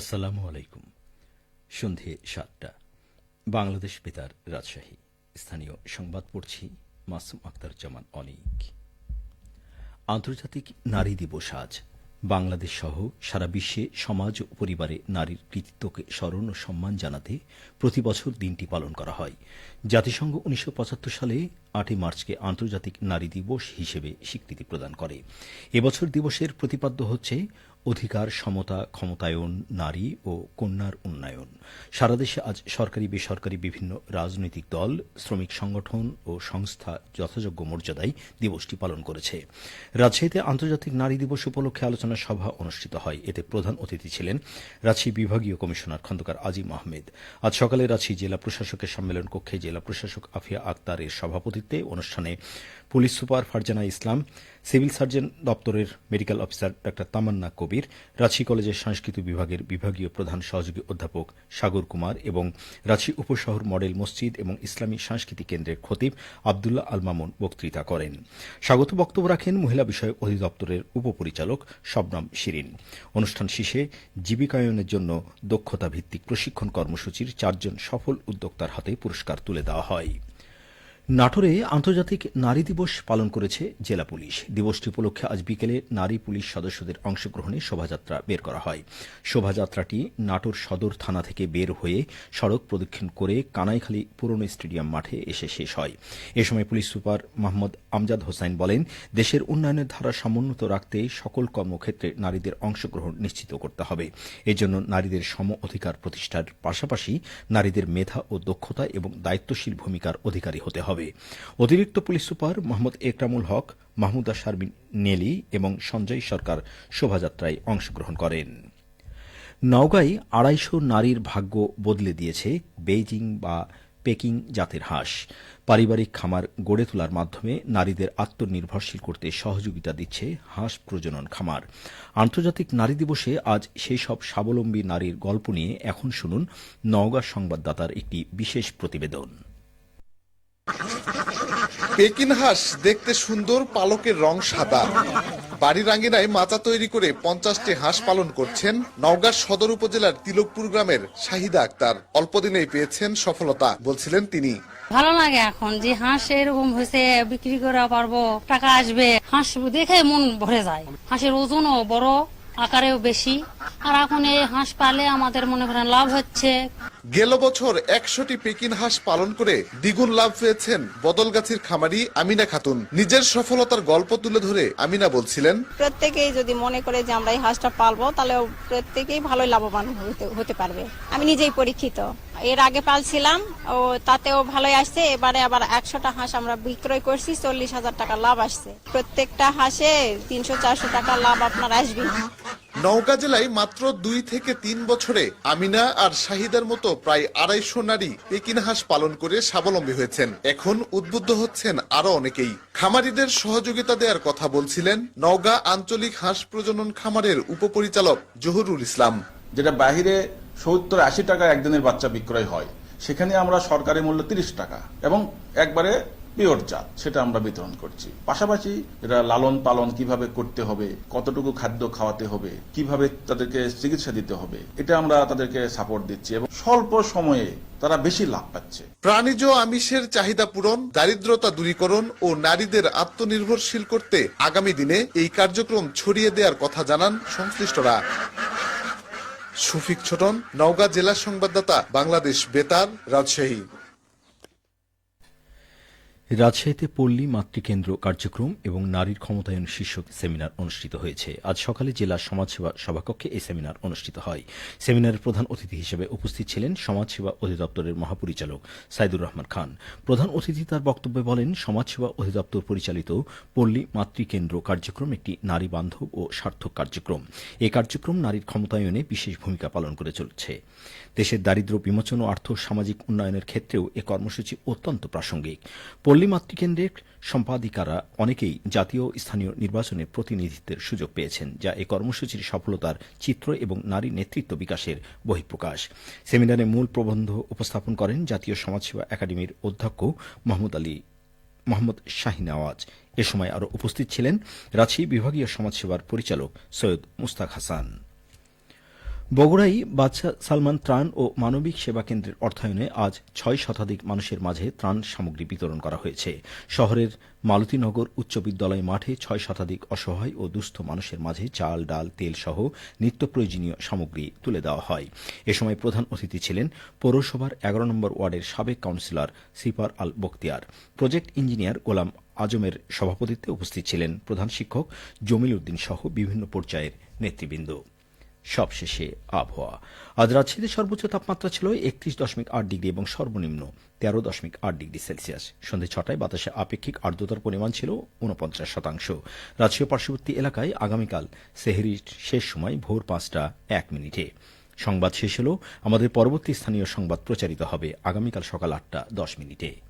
আসসালামু আলাইকুম। সন্ধে সাতটা। বাংলাদেশ বেতার রাজশাহী। স্থানীয় সংবাদ পড়ছি মাসুম আক্তার জামান অনিক। আন্তর্জাতিক নারী দিবস আজ। বাংলাদেশ সহ সারা বিশ্বে সমাজ ও পরিবারে নারীর কৃতিত্বকে স্মরণ ও সম্মান জানাতে প্রতি বছর দিনটি পালন করা হয়। জাতিসংঘ উনিশশো পঁচাত্তর সালে আটই মার্চকে আন্তর্জাতিক নারী দিবস হিসেবে স্বীকৃতি প্রদান করে। এবছর দিবসের প্রতিপাদ্য হচ্ছে অধিকার, সমতা, ক্ষমতায়ন, নারী ও কন্যার উন্নয়ন। সারা দেশে আজ সরকারি, বেসরকারি বিভিন্ন রাজনৈতিক দল, শ্রমিক সংগঠন ও সংস্থা যথাযোগ্য মর্যাদায় দিবসটি পালন করেছে। রাজশাহীতে আন্তর্জাতিক নারী দিবস উপলক্ষে আলোচনা সভা অনুষ্ঠিত হয়। এতে প্রধান অতিথি ছিলেন রাজশাহী বিভাগীয় কমিশনার খন্দকার আজিম আহমেদ। আজ সকালে রাজশাহী জেলা প্রশাসকের সম্মেলন কক্ষে জেলা প্রশাসক আফিয়া আক্তারের সভাপতিত্বে অনুষ্ঠানে police super Farzana Islam, civil surgeon দপ্তরের মেডিকেল অফিসার ডা তামান্না কবির রাজশাহী কলেজের সংস্কৃত বিভাগের বিভাগীয় প্রধান সহযোগী অধ্যাপক সাগর কুমার এবং রাঁচি উপশহর মডেল মসজিদ এবং ইসলামী সাংস্কৃতিক কেন্দ্রের খতিব আবদুল্লাহ আল মামুন বক্তৃতা করেন। স্বাগত বক্তব্য রাখেন মহিলা বিষয়ক অধিদপ্তরের উপপরিচালক শবনম শিরিন। অনুষ্ঠান শেষে জীবিকায়নের জন্য দক্ষতা ভিত্তিক প্রশিক্ষণ কর্মসূচির চারজন সফল উদ্যোক্তার হাতে পুরস্কার তুলে দেওয়া হয়। নাটোরে আন্তর্জাতিক নারী দিবস পালন করেছে জেলা পুলিশ। দিবসটি উপলক্ষে আজ বিকেলে নারী পুলিশ সদস্যদের অংশগ্রহণে শোভাযাত্রা বের করা হয়। শোভাযাত্রাটি নাটোর সদর থানা থেকে বের হয়ে সড়ক প্রদক্ষিণ করে কানাইখালী পুরনো স্টেডিয়াম মাঠে এসে শেষ হয়। এ সময় পুলিশ সুপার মোহাম্মদ আমজাদ হোসাইন বলেন, দেশের উন্নয়নের ধারা সমুন্নত রাখতে সকল কর্মক্ষেত্রে নারীদের অংশগ্রহণ নিশ্চিত করতে হবে। এজন্য নারীদের সম অধিকার প্রতিষ্ঠার পাশাপাশি নারীদের মেধা ও দক্ষতা এবং দায়িত্বশীল ভূমিকার অধিকারী হতে হবে। অতিরিক্ত পুলিশ সুপার মোহাম্মদ একরামুল হক, মাহমুদা শারমিন নেলি এবং সঞ্জয় সরকার শোভাযাত্রায় অংশগ্রহণ করেন। নওগাঁয় আড়াইশো নারীর ভাগ্য বদলে দিয়েছে বেইজিং বা পেকিং জাতের হাঁস। পারিবারিক খামার গড়ে তোলার মাধ্যমে নারীদের আত্মনির্ভরশীল করতে সহযোগিতা দিচ্ছে হাঁস প্রজনন খামার। আন্তর্জাতিক নারী দিবসে আজ সেই সব স্বাবলম্বী নারীর গল্প নিয়ে এখন শুনুন নওগাঁ সংবাদদাতার একটি বিশেষ প্রতিবেদন। পেকিন হাঁস দেখতে সুন্দর, পালকের রং সাদা। বাড়ির আঙ্গিনায় মাচা তৈরি করে পঞ্চাশটি হাঁস পালন করছেন নওগাঁ সদর উপজেলার তিলকপুর গ্রামের শাহিদা আক্তার। অল্পদিনেই পেয়েছেন সফলতা, বলছিলেন তিনি। ভালো লাগে এখন যে হাঁস এরকম হয়েছে, বিক্রি করা পারব, টাকা আসবে, হাঁস দেখে মন ভরে যায়। হাঁসের ওজনও বড় আকারেও বেশি। আর এখন এই হাঁস পালে আমাদের মনে করেন লাভ হচ্ছে। গেল বছর একশোটি পেকিন হাঁস পালন করে দ্বিগুণ লাভ পেয়েছেন বদলগাছির খামারি আমিনা খাতুন। নিজের সফলতার গল্প তুলে ধরে আমিনা বলছিলেন প্রত্যেকেই যদি মনে করে যে আমরা এই হাঁসটা পালবো তাহলে প্রত্যেকেই ভালোই লাভবান হতে হতে পারবে। আমি নিজেই পরীক্ষিত। এর আগে পালছিলাম ও তাতেও ভালোই আসছে। এবারে আবার একশোটা হাঁস আমরা বিক্রয় করছি চল্লিশ হাজার টাকা লাভ আসছে। প্রত্যেকটা হাঁসে তিনশো চারশো টাকা লাভ আপনার আসবে নওগাঁ জেলায় মাত্র দুই থেকে তিন বছরে আমিনা আর শাহিদার মতো প্রায় আড়াইশো নারী পেকিন হাঁস পালন করে স্বাবলম্বী হয়েছেন। এখন উদ্বুদ্ধ হচ্ছেন আরও অনেকেই। খামারিদের সহযোগিতা দেওয়ার কথা বলছিলেন নওগাঁ আঞ্চলিক হাঁস প্রজনন খামারের উপপরিচালক জহুরুল ইসলাম। যেটা বাহিরে সত্তর আশি টাকা একদিনের বাচ্চা বিক্রয় হয়, সেখানে আমরা সরকারি মূল্য তিরিশ টাকা। এবং একবারে পিওর জাত, সেটা আমরা বিতরণ করছি। পাশাপাশি এটা লালন পালন কীভাবে করতে হবে, কতটুকু খাদ্য খাওয়াতে হবে, কীভাবে তাদেরকে চিকিৎসা দিতে হবে, এটা আমরা তাদেরকে সাপোর্ট দিচ্ছি এবং স্বল্প সময়ে তারা বেশি লাভ পাচ্ছে। প্রাণীজ আমিষের চাহিদা পূরণ, দারিদ্রতা দূরীকরণ ও নারীদের আত্মনির্ভরশীল করতে আগামী দিনে এই কার্যক্রম ছড়িয়ে দেওয়ার কথা জানান সংশ্লিষ্টরা। শফিক ছোটন, নওগাঁ জেলা সংবাদদাতা, বাংলাদেশ বেতার, রাজশাহী। রাজশাহীতে পল্লী মাতৃকেন্দ্র কার্যক্রম এবং নারীর ক্ষমতায়ন শীর্ষক সেমিনার অনুষ্ঠিত হয়েছে। আজ সকালে জেলা সমাজসেবা সভাকক্ষে এই সেমিনার অনুষ্ঠিত হয়। সেমিনারের প্রধান অতিথি হিসেবে উপস্থিত ছিলেন সমাজসেবা অধিদপ্তরের মহাপরিচালক সাইদুর রহমান খান। প্রধান অতিথি তার বক্তব্যে বলেন, সমাজসেবা অধিদপ্তর পরিচালিত পল্লী মাতৃকেন্দ্র কার্যক্রম একটি নারী বান্ধব ও সার্থক কার্যক্রম। এই কার্যক্রম নারীর ক্ষমতায়নে বিশেষ ভূমিকা পালন করে চলছে। দেশের দারিদ্র বিমোচন ও আর্থ সামাজিক উন্নয়নের ক্ষেত্রেও এ কর্মসূচি অত্যন্ত প্রাসঙ্গিক। পল্লী মাতৃকেন্দ্রের সম্পাদিকারা অনেকেই জাতীয় স্থানীয় নির্বাচনে প্রতিনিধিত্বের সুযোগ পেয়েছেন, যা এ কর্মসূচির সফলতার চিত্র এবং নারী নেতৃত্ব বিকাশের বহিঃপ্রকাশ। সেমিনারে মূল প্রবন্ধ উপস্থাপন করেন জাতীয় সমাজসেবা একাডেমির অধ্যক্ষ মোহাম্মদ আলী, মোহাম্মদ শাহিন আওয়াজ এ সময় আরও উপস্থিত ছিলেন রাজশাহী বিভাগীয় সমাজসেবার পরিচালক সৈয়দ মুস্তাক হাসান। বগুড়াই বাদশা সালমান ত্রাণ ও মানবিক সেবা কেন্দ্রের অর্থায়নে আজ ছয় শতাধিক মানুষের মাঝে ত্রাণ সামগ্রী বিতরণ করা হয়েছে। শহরের মালতীনগর উচ্চ বিদ্যালয় মাঠে ছয় শতাধিক অসহায় ও দুস্থ মানুষের মাঝে চাল, ডাল, তেল সহ নিত্য প্রয়োজনীয় সামগ্রী তুলে দেওয়া হয়। এ সময় প্রধান অতিথি ছিলেন পৌরসভার এগারো নম্বর ওয়ার্ডের সাবেক councillor Sipar Al Bakhtiar. Project engineer Golam আজমের সভাপতিত্বে উপস্থিত ছিলেন প্রধান শিক্ষক জমিল উদ্দিন সহ বিভিন্ন পর্যায়ের নেতৃবৃন্দ। সবশেষে আবহাওয়া। আজ রাজশাহীতে সর্বোচ্চ তাপমাত্রা ছিল একত্রিশ দশমিক আট ডিগ্রি এবং সর্বনিম্ন তেরো দশমিক আট ডিগ্রি সেলসিয়াস। সন্ধে ছটায় বাতাসে আপেক্ষিক আর্দ্রতার পরিমাণ ছিল উনপঞ্চাশ শতাংশ। রাজশাহী পার্শ্ববর্তী এলাকায় আগামীকাল সেহরির শেষ সময় ভোর পাঁচটা এক মিনিটে। সংবাদ শেষ হল, আমাদের পরবর্তী স্থানীয় সংবাদ প্রচারিত হবে আগামীকাল সকাল আটটা দশ মিনিটে।